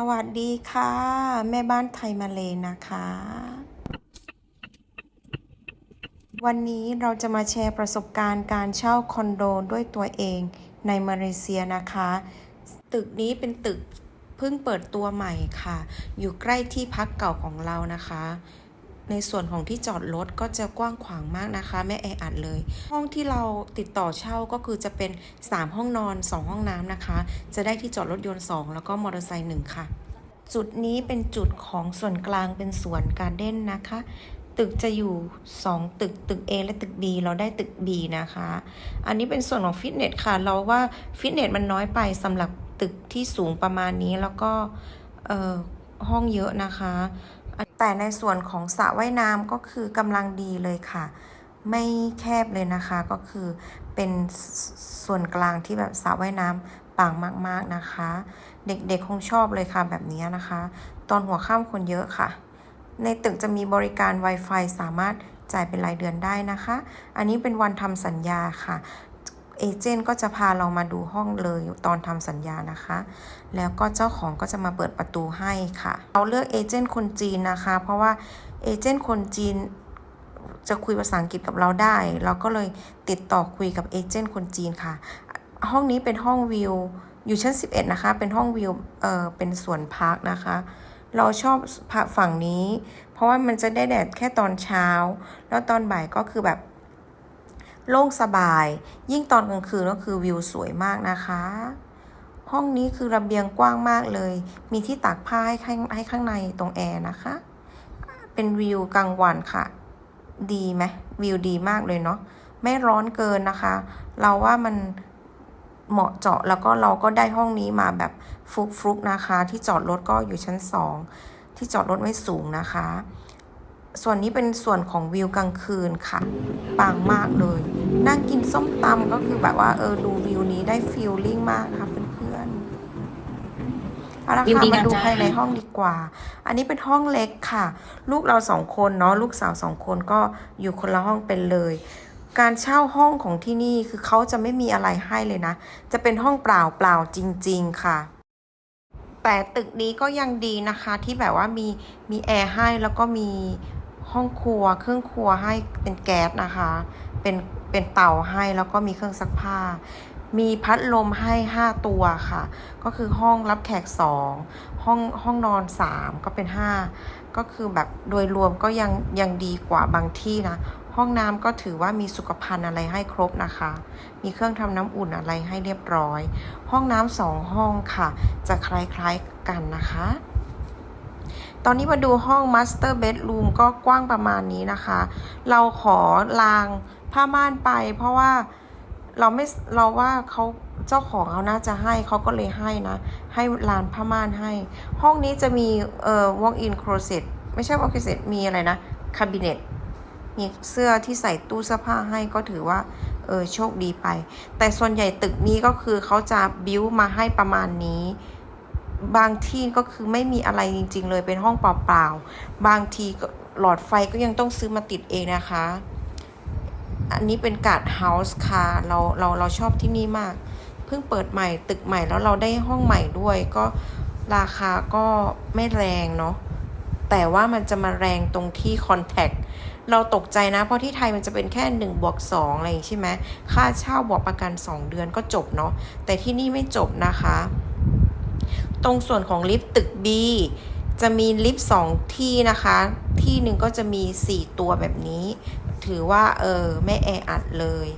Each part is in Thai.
สวัสดีค่ะ แม่บ้านไทยมาเลนะคะ วันนี้เราจะมาแชร์ประสบการณ์การเช่าคอนโดด้วยตัวเองในมาเลเซียนะคะ ตึกนี้เป็นตึกเพิ่งเปิดตัวใหม่ค่ะ อยู่ใกล้ที่พักเก่าของเรานะคะ ในส่วนของที่จอดรถก็จะกว้างขวางมากนะคะ ไม่แออัดเลย ห้องที่เราติดต่อเช่าก็คือจะเป็น 3 ห้องนอน 2 ห้องน้ำนะคะ จะได้ที่จอดรถยนต์ 2 แล้วก็มอเตอร์ไซค์1ค่ะ จุดนี้เป็นจุดของส่วนกลางเป็นสวนการเด้นนะคะ ตึกจะอยู่ 2 ตึกตึก A และตึก B เราได้ตึก B นะคะ อันนี้เป็นส่วนของฟิตเนสค่ะ เราว่าฟิตเนสมันน้อยไปสำหรับตึกที่สูงประมาณนี้แล้วก็เอ่อห้องเยอะนะคะ แต่ในส่วนของสระว่ายน้ำก็คือกำลังดีเลยค่ะ ไม่แคบเลยนะคะก็คือเป็นส่วนกลางที่แบบสระว่ายน้ำปังมากๆนะคะ เด็กๆคงชอบเลยค่ะแบบนี้นะคะ ตอนหัวค่ำคนเยอะค่ะ ในตึกจะมีบริการ Wi-Fi สามารถจ่ายเป็นรายเดือนได้นะคะ อันนี้เป็นวันทำสัญญาค่ะ เอเจนต์ก็จะพาเรามาดูห้องเลยตอนทำสัญญานะคะ แล้วก็เจ้าของก็จะมาเปิดประตูให้ค่ะ เราเลือกเอเจนต์คนจีนนะคะ เพราะว่าเอเจนต์คนจีนจะคุยภาษาอังกฤษกับเราได้ เราก็เลยติดต่อคุยกับเอเจนต์คนจีนค่ะ ห้องนี้เป็นห้องวิวอยู่ชั้น 11 นะคะ เป็นห้องวิว เออเป็นสวนพักนะคะ เราชอบฝั่งนี้ เพราะว่ามันจะได้แดดแค่ตอนเช้า แล้วตอนบ่ายก็คือแบบ โล่งสบาย ยิ่งตอนกลางคืนก็คือวิวสวยมากนะคะ ห้องนี้คือระเบียงกว้างมากเลย มีที่ตากผ้าให้ข้างให้ข้างในตรงแอร์นะคะ เป็นวิวกลางวันค่ะ ดีไหมวิวดีมากเลยเนาะ ไม่ร้อนเกินนะคะ เราว่ามันเหมาะเจาะแล้วก็เราก็ได้ห้องนี้มาแบบฟลุกๆนะคะ ที่จอดรถก็อยู่ชั้นสองที่จอดรถไม่สูงนะคะ ส่วนนี้เป็นส่วนของวิวกลางคืนค่ะ ปังมากเลย นั่งกินส้มตำก็คือแบบว่าเออดูวิวนี้ได้ฟีลลิ่งมากนะคะเพื่อนๆเอาละยินค่ะดีมานะดูจ๊ะ ภายในห้องดีกว่า อันนี้เป็นห้องเล็กค่ะ ลูกเราสองคนเนาะลูกสาวสองคนก็อยู่คนละห้องเป็นเลย การเช่าห้องของที่นี่คือเขาจะไม่มีอะไรให้เลยนะ จะเป็นห้องเปล่าเปล่าจริง ๆค่ะ แต่ตึกนี้ก็ยังดีนะคะที่แบบว่ามีมีแอร์ให้แล้วก็มี ห้องครัวเครื่องครัวให้เป็นแก๊สนะคะ เป็นเป็นเตาให้แล้วก็มีเครื่องซักผ้า มีพัดลมให้ 5 ตัวค่ะ ก็คือห้องรับแขก 2 ห้องห้องนอน 3 ก็เป็น 5 ก็คือแบบโดยรวมก็ยังยังดีกว่าบางที่นะ ห้องน้ำก็ถือว่ามีสุขภัณฑ์อะไรให้ครบนะคะ มีเครื่องทำน้ำอุ่นอะไรให้เรียบร้อย ห้องน้ำสองห้องค่ะ จะคล้ายๆกันนะคะ ตอนนี้มาดูห้อง Master Bedroom ก็กว้างประมาณนี้นะคะ เราขอลางผ้าม่านไป เพราะว่าเราไม่เราว่าเขาเจ้าของเขาน่าจะให้เขาก็เลยให้นะ ให้ลานผ้าม่านให้ ห้องนี้จะมีเอ่อ walk in closet ไม่ใช่ walk in closet มีอะไรนะ cabinet มีเสื้อที่ใส่ตู้เสื้อผ้าให้ก็ถือว่าเออโชคดีไป แต่ส่วนใหญ่ตึกนี้ก็คือเขาจะบิวมาให้ประมาณนี้ บางที่ก็คือไม่มีอะไรจริง ๆ เลยเป็นห้องเปล่าๆ บางทีหลอดไฟก็ยังต้องซื้อมาติดเองนะคะ อันนี้เป็นการ์ดเฮาส์ค่ะเราเราเราชอบที่นี่มาก เพิ่งเปิดใหม่ตึกใหม่แล้วเราได้ห้องใหม่ด้วย ก็ราคาก็ไม่แรงเนาะแต่ว่ามันจะมาแรงตรงที่คอนแทคเราตกใจนะ เพราะที่ไทยมันจะเป็นแค่1บวก2อะไรอย่างใช่ไหมค่าเช่าบวกประกัน 2 เดือนก็จบเนาะแต่ที่นี่ไม่จบนะคะ ตรงส่วนของลิฟต์ตึก B จะมีลิฟต์สองที่นะคะ ที่หนึ่งก็จะมี 4 ตัวแบบนี้ ถือว่าเออไม่แออัดเลย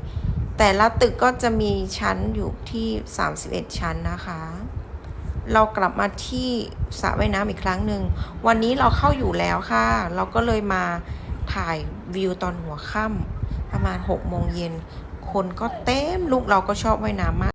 แต่ละตึกก็จะมีชั้นอยู่ที่ 31 ชั้นนะคะ เรากลับมาที่สระว่ายน้ำอีกครั้งหนึ่ง วันนี้เราเข้าอยู่แล้วค่ะ เราก็เลยมาถ่ายวิวตอนหัวค่ำประมาณ6โมงเย็น คนก็เต็มลูกเราก็ชอบว่ายน้ำมาก